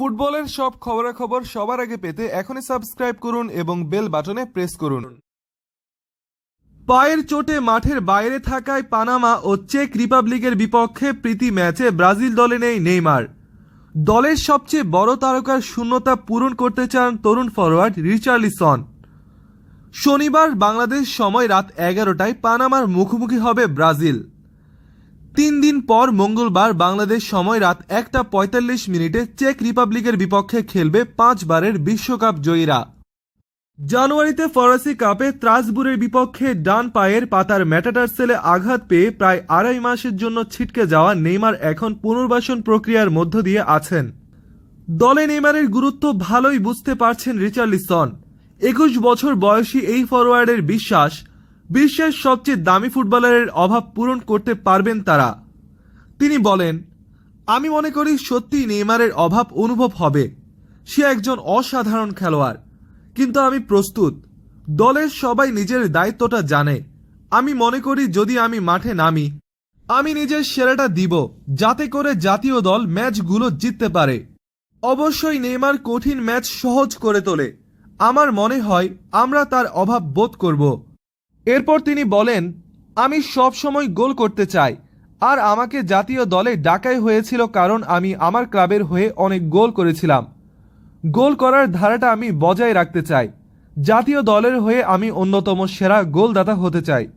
ফুটবলের সব খবরাখবর সবার আগে পেতে এখনই সাবস্ক্রাইব করুন এবং বেল বাটনে প্রেস করুন। পায়ের চোটে মাঠের বাইরে থাকায় পানামা ও চেক রিপাবলিকের বিপক্ষে প্রীতি ম্যাচে ব্রাজিল দলে নেই নেইমার। দলের সবচেয়ে বড় তারকার শূন্যতা পূরণ করতে চান তরুণ ফরোয়ার্ড রিচার্লিসন। শনিবার বাংলাদেশ সময় রাত এগারোটায় পানামার মুখোমুখি হবে ব্রাজিল। দিন পর মঙ্গলবার বাংলাদেশ সময় রাত একটা পঁয়তাল্লিশ মিনিটে চেক রিপাবলিকের বিপক্ষে খেলবে পাঁচবারের বিশ্বকাপ জয়ীরা। জানুয়ারিতে ফরাসি কাপে ত্রাসবুরের বিপক্ষে ডান পায়ের পাতার ম্যাটাটারসেলে আঘাত পেয়ে প্রায় আড়াই মাসের জন্য ছিটকে যাওয়া নেইমার এখন পুনর্বাসন প্রক্রিয়ার মধ্য দিয়ে আছেন। দলে নেইমারের গুরুত্ব ভালোই বুঝতে পারছেন রিচার্লিসন। একুশ বছর বয়সী এই ফরোয়ার্ডের বিশ্বাস, বিশ্বের সবচেয়ে দামি ফুটবলারের অভাব পূরণ করতে পারবেন তারা। তিনি বলেন, আমি মনে করি সত্যিই নেইমারের অভাব অনুভব হবে। সে একজন অসাধারণ খেলোয়াড়। কিন্তু আমি প্রস্তুত। দলের সবাই নিজের দায়িত্বটা জানে। আমি মনে করি যদি আমি মাঠে নামি, আমি নিজের সেরাটা দিব যাতে করে জাতীয় দল ম্যাচগুলো জিততে পারে। অবশ্যই নেইমার কঠিন ম্যাচ সহজ করে তোলে। আমার মনে হয় আমরা তার অভাব বোধ করব। এরপর তিনি বলেন, আমি সব সময় গোল করতে চাই। আর আমাকে জাতীয় দলে ডাকাই হয়েছিল কারণ আমি আমার ক্লাবের হয়ে অনেক গোল করেছিলাম। গোল করার ধারাটা আমি বজায় রাখতে চাই। জাতীয় দলের হয়ে আমি অন্যতম সেরা গোলদাতা হতে চাই।